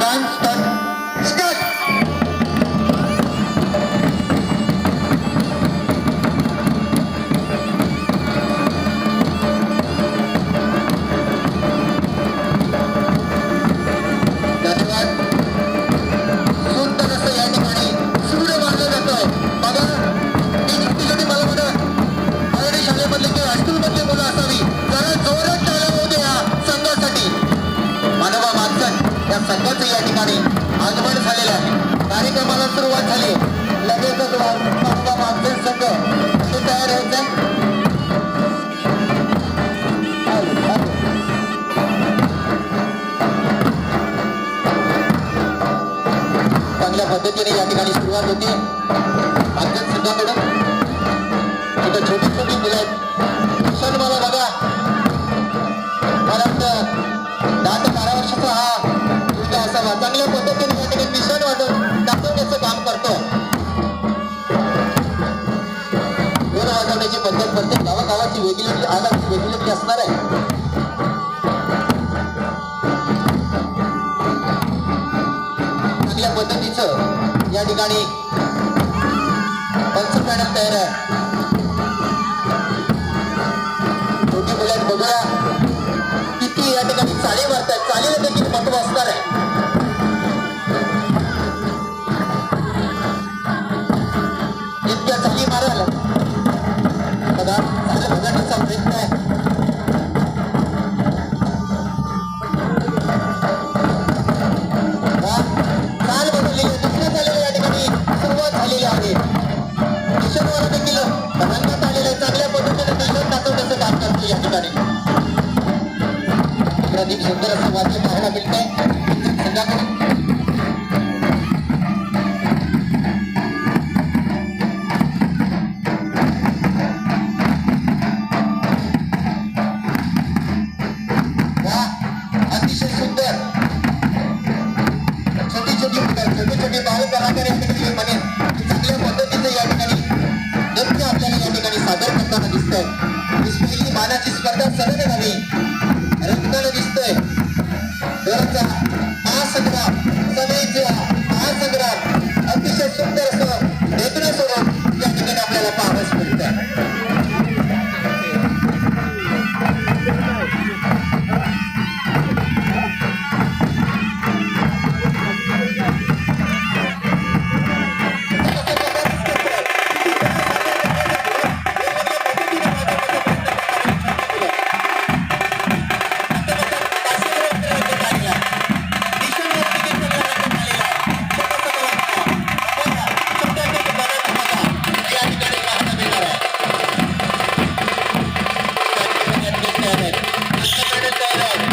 dun, dun. नाही तयार व्हायचं चांगल्या पद्धतीने या ठिकाणी सुरुवात होती. मागच्या संघाकडून गावा गावाची वेगळी आगाची वेगळी असणार आहे. चांगल्या पद्धतीचं या ठिकाणी पंच तयार आहे. Thank you. Friday night.